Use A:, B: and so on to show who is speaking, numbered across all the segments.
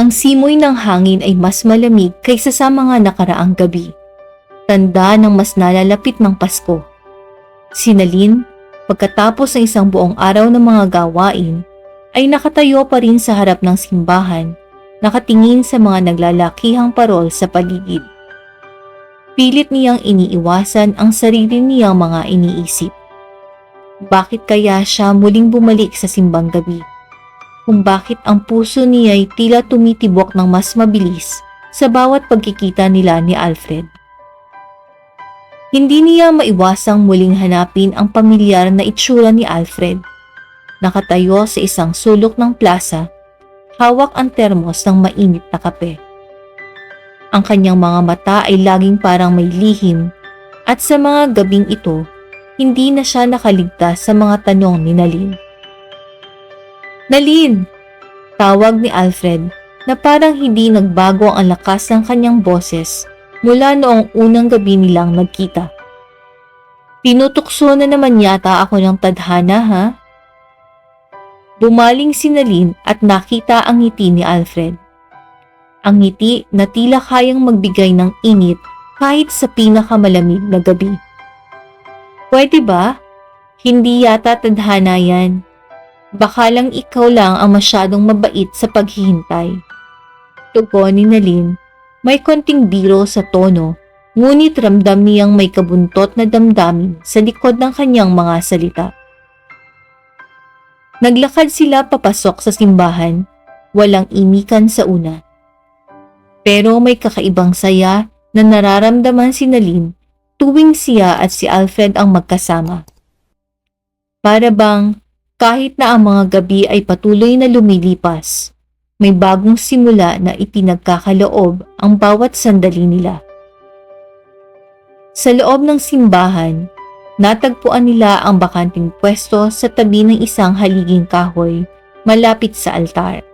A: Ang simoy ng hangin ay mas malamig kaysa sa mga nakaraang gabi. Tanda ng mas nalalapit ng Pasko. Sinalin, pagkatapos ng isang buong araw ng mga gawain, ay nakatayo pa rin sa harap ng simbahan, nakatingin sa mga naglalakihang parol sa paligid. Pilit niyang iniiwasan ang sarili niyang mga iniisip. Bakit kaya siya muling bumalik sa simbang gabi? Kung bakit ang puso niya ay tila tumitibok ng mas mabilis sa bawat pagkikita nila ni Alfred. Hindi niya maiwasang muling hanapin ang pamilyar na itsura ni Alfred. Nakatayo sa isang sulok ng plaza, hawak ang termos ng mainit na kape. Ang kanyang mga mata ay laging parang may lihim at sa mga gabing ito, hindi na siya nakaligtas sa mga tanong ni Nalin. Nalin! Tawag ni Alfred na parang hindi nagbago ang lakas ng kanyang boses mula noong unang gabi nilang nagkita. Tinutukso na naman yata ako ng tadhana ha? Bumaling si Nalin at nakita ang ngiti ni Alfred. Ang ngiti na tila kayang magbigay ng init kahit sa pinakamalamig na gabi. Pwede ba? Hindi yata tadhana yan. Baka lang ikaw lang ang masyadong mabait sa paghihintay. Tugon ni Nalin, may konting biro sa tono, ngunit ramdam niyang may kabuntot na damdamin sa likod ng kanyang mga salita. Naglakad sila papasok sa simbahan, walang imikan sa una. Pero may kakaibang saya na nararamdaman si Nalin tuwing siya at si Alfred ang magkasama. Para bang kahit na ang mga gabi ay patuloy na lumilipas, may bagong simula na ipinagkakaloob ang bawat sandali nila. Sa loob ng simbahan, natagpuan nila ang bakanting pwesto sa tabi ng isang haliging kahoy malapit sa altar.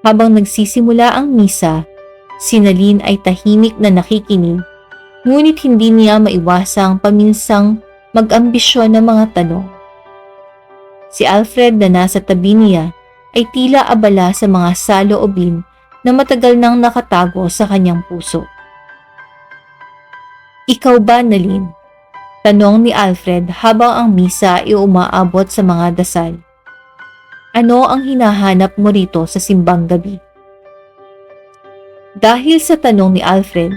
A: Habang nagsisimula ang misa, sinalin ay tahimik na nakikinig, ngunit hindi niya maiwasang paminsang mag-ambisyon ng mga tanong. Si Alfred na nasa tabi niya ay tila abala sa mga saloobin na matagal nang nakatago sa kanyang puso. Ikaw ba, Nalin? Tanong ni Alfred habang ang misa ay umaabot sa mga dasal. Ano ang hinahanap mo rito sa simbang gabi? Dahil sa tanong ni Alfred,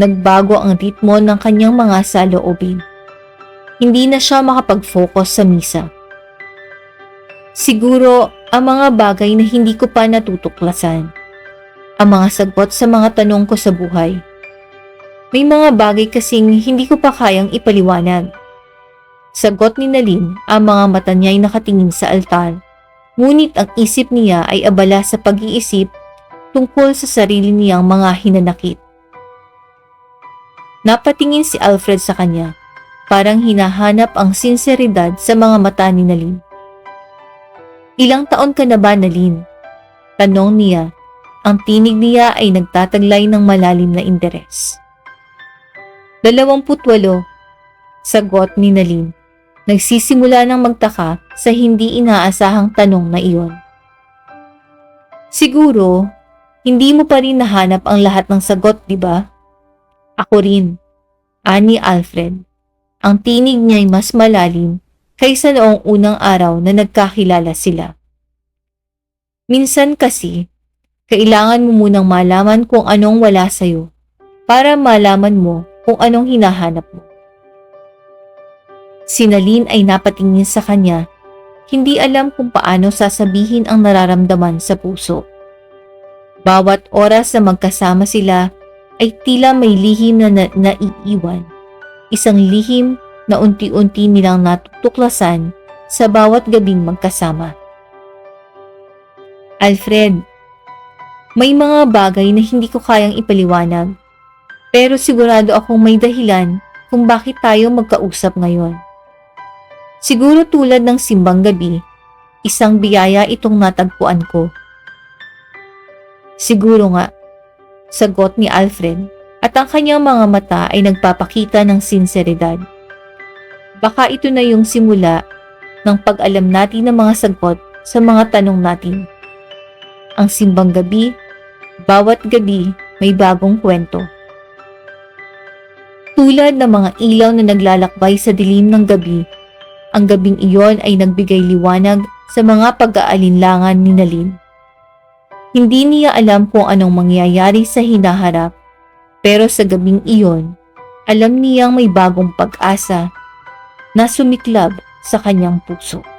A: nagbago ang ritmo ng kanyang mga saloobin. Hindi na siya makapag-focus sa misa. Siguro ang mga bagay na hindi ko pa natutuklasan. Ang mga sagot sa mga tanong ko sa buhay. May mga bagay kasing hindi ko pa kayang ipaliwanag. Sagot ni Nalin ang mga mata niya ay nakatingin sa altar. Ngunit ang isip niya ay abala sa pag-iisip tungkol sa sarili niyang mga hinanakit. Napatingin si Alfred sa kanya, parang hinahanap ang sinseridad sa mga mata ni Nalin. Ilang taon ka na ba, Nalin? Tanong niya. Ang tinig niya ay nagtataglay ng malalim na interes. Dalawamputwalo. Sagot ni Nalin. Nagsisimula ng magtaka sa hindi inaasahang tanong na iyon. Siguro, hindi mo pa rin nahanap ang lahat ng sagot, di ba? Ako rin. Ani Alfred. Ang tinig niya ay mas malalim kaysa noong unang araw na nagkakilala sila. Minsan kasi, kailangan mo munang malaman kung anong wala sa'yo para malaman mo kung anong hinahanap mo. Sinalin ay napatingin sa kanya, hindi alam kung paano sasabihin ang nararamdaman sa puso. Bawat oras na magkasama sila ay tila may lihim na, na naiiwan. Isang lihim na unti-unti nilang natutuklasan sa bawat gabing magkasama. Alfred, may mga bagay na hindi ko kayang ipaliwanag, pero sigurado akong may dahilan kung bakit tayo magkausap ngayon. Siguro tulad ng simbang gabi, isang biyaya itong natagpuan ko. Siguro nga, sagot ni Alfred at ang kanyang mga mata ay nagpapakita ng sinseridad. Baka ito na yung simula ng pag-alam natin ng mga sagot sa mga tanong natin. ang simbang gabi, bawat gabi may bagong kwento. Tulad ng mga ilaw na naglalakbay sa dilim ng gabi, ang gabing iyon ay nagbigay liwanag sa mga pag-aalinlangan ni Nalin. Hindi niya alam kung anong mangyayari sa hinaharap, pero sa gabing iyon, alam niyang may bagong pag-asa na sumiklab sa kanyang puso.